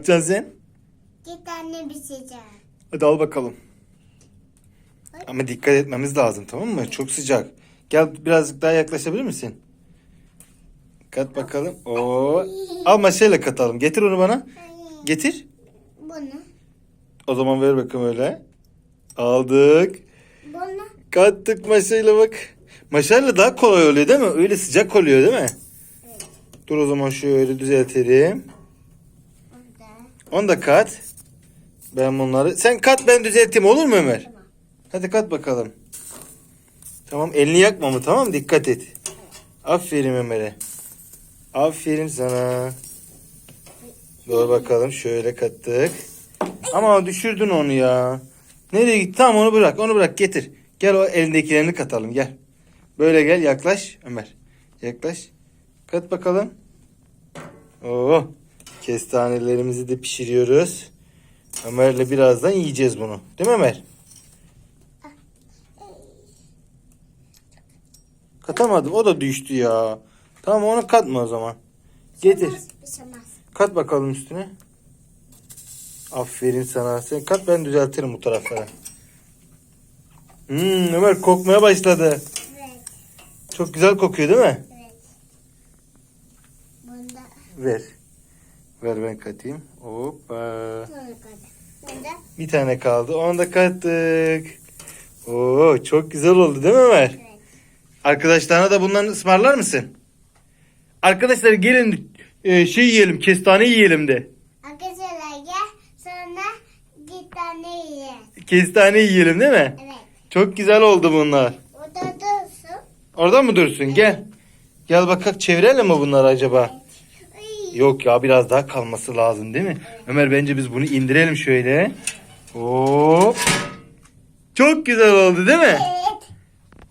yapacaksın sen? Bir tane biçeceğim. Hadi al bakalım. Ama dikkat etmemiz lazım tamam mı? Çok sıcak. Gel birazcık daha yaklaşabilir misin? Kat bakalım. Oo. Al maşayla katalım. Getir onu bana. Getir. Bunu. O zaman ver bakalım öyle. Aldık. Bunu. Kattık maşayla bak. Maşayla daha kolay oluyor değil mi? Öyle sıcak oluyor değil mi? Evet. Dur o zaman şöyle düzeltelim. Onu da kat. Ben bunları... Sen kat ben düzelteyim olur mu Ömer? Tamam. Hadi kat bakalım. Tamam elini yakma mı tamam? Dikkat et. Aferin Ömer'e. Aferin sana. Dur bakalım şöyle kattık. Ama düşürdün onu ya. Nereye gitti? Tamam onu bırak onu bırak getir. Gel o elindekilerini katalım gel. Böyle gel yaklaş Ömer. Yaklaş. Kat bakalım. Oo. Kestanelerimizi de pişiriyoruz. Ömer'le birazdan yiyeceğiz bunu. Değil mi Ömer? Katamadım. O da düştü ya. Tamam onu katma o zaman. Getir. Biçemez. Kat bakalım üstüne. Aferin sana. Sen kat ben düzeltirim bu taraflara. Hmm, Ömer kokmaya başladı. Evet. Çok güzel kokuyor değil mi? Evet. Bunda. Ver. Ver ben katayım. Hoppa. Bir tane kaldı. Onu da kattık. Oo, çok güzel oldu değil mi Ömer? Evet. Arkadaşlarına da bundan ısmarlar mısın? Arkadaşlar gelin e, şey yiyelim, kestane yiyelim de. Arkadaşlar gel. Sonra bir tane yiyeceğiz. Kestane yiyelim değil mi? Evet. Çok güzel oldu bunlar. Orada dursun. Orada mı dursun? Gel. Gel bakalım çevirelim mi bunları acaba? Ay. Yok ya biraz daha kalması lazım değil mi? Ömer bence biz bunu indirelim şöyle. Hop. Çok güzel oldu değil mi?